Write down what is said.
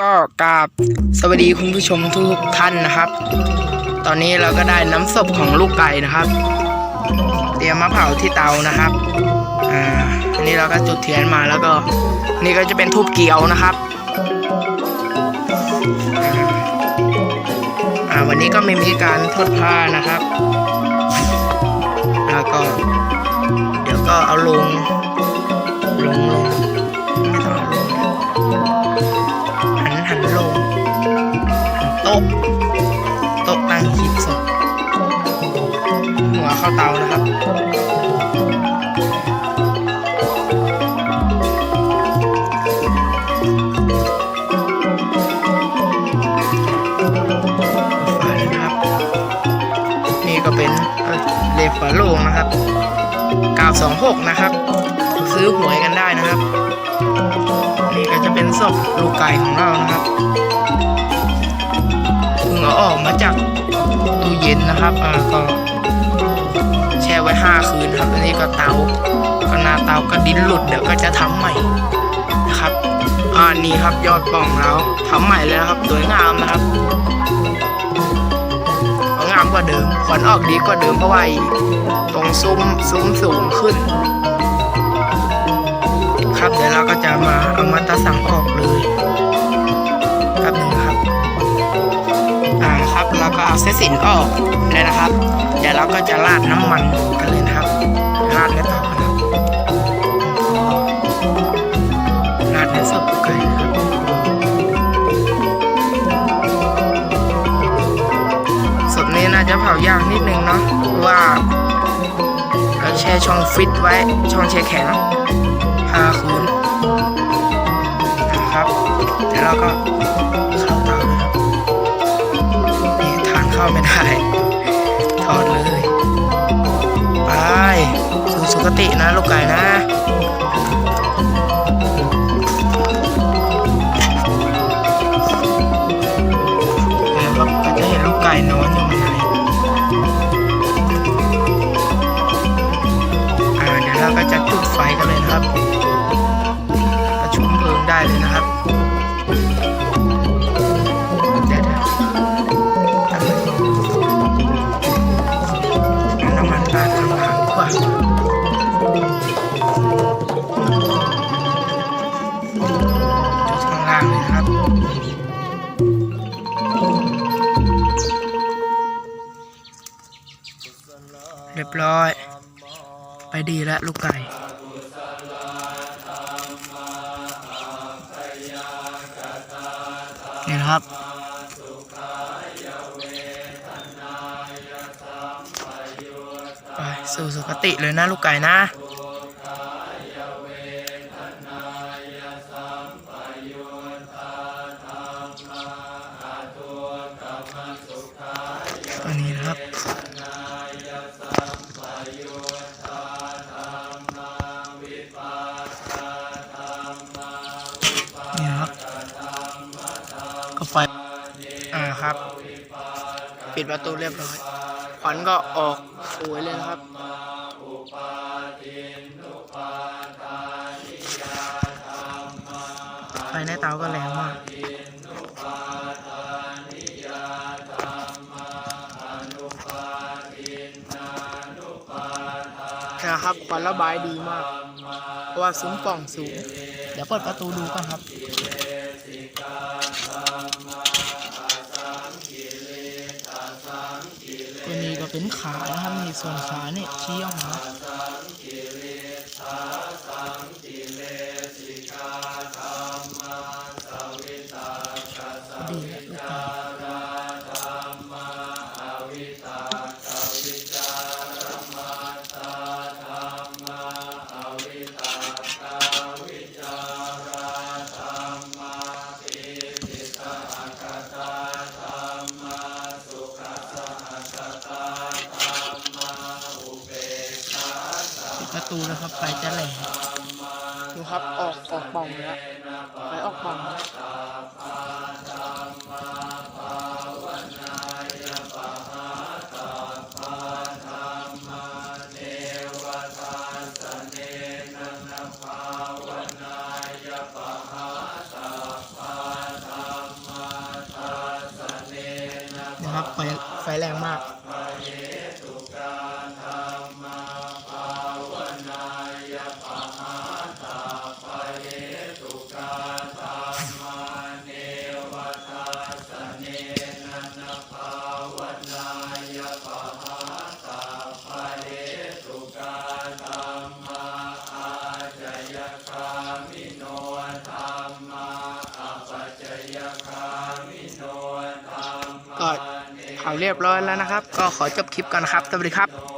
ก็กราบสวัสดีคุณผู้ชมทุกท่านนะครับ ตอนนี้เราก็ได้น้ำศพของลูกไก่นะครับ เตรียมมาเผาที่เตานะครับอ่าอันนี้เราก็จุดเทียนมาแล้วก็นี่ก็จะเป็นทูบเกียวนะครับอ่าอ่าวันนี้ก็ไม่มีการทอดผ้านะครับาเตานะครับนี่ก็เป็นเอ่อเลขฝาโลงนะครับ 926 นะครับ ซื้อหวยกันได้นะครับ นี่ก็จะเป็นศพลูกไก่ของเรานะครับเพิ่งเอาออกมาจากตู้เย็นนะครับอ่าก็ ว้ห้าคืนครับอันนี้ก็เตาก็หน้าเตาก็ดิ้นหลุดเดี๋ยวก็จะทำใหม่นะครับอ่านี่ครับยอดป่องเราทำใหม่แล้วครับสวยงามนะครับงามกว่าเดิมขวัญออกดีกว่าเดิมเพราะว่าไอ้ตรงซุ้มซุ้มสูงขึ้น ครับเดี๋ยวเราก็จะมาเอามาตาสังออกเลย เส้นสินออกเลยนะครับ เดี๋ยวเราก็จะราดน้ำมันกันเลยนะครับ ราดในเตากันครับราดในศพไก่นะครับศพนี้น่าจะเผายากนิดนึงเนาะว่าเราแช่ช่องฟิตไว้ช่องแช่แข็ง ทานเข้าไม่ได้ ถอดเลย ไปสู่สุคตินะลูกไก่นะแล้วครับก็จะเห็นลูกไก่นอนอยู่ข้างในอ่าเดี๋ยวเราก็จะจุดไฟกันเลยนะครับ ประชุมเพลิงได้เลยนะครับ เรียบร้อย ไปดีแล้วลูกไก่นี่นะครับไปสู่สุคติเลยนะลูกไก่นะตัวนี้นะครับ นี่นะครับก็ไฟอ่าครับ ปิดประตูเรียบร้อยควันก็ออกสวยเลยครับไฟในเตาก็แรงมาก นะครับควันระบายดีมาก เพราะว่าซุ้มปล่องสูง เดี๋ยวเปิดประตูดูกันครับตัวนี้ก็เป็นขานะครับมีส่วนขาเนี่ยชี้ออกมา ประตูนะครับ ไปจะแหลกดูครับออกออกป่องแล้วไปออกป่องนะครับไฟไฟแรงมาก เผาเรียบร้อยแล้วนะครับ ก็ขอจบคลิปก่อนนะครับ สวัสดีครับ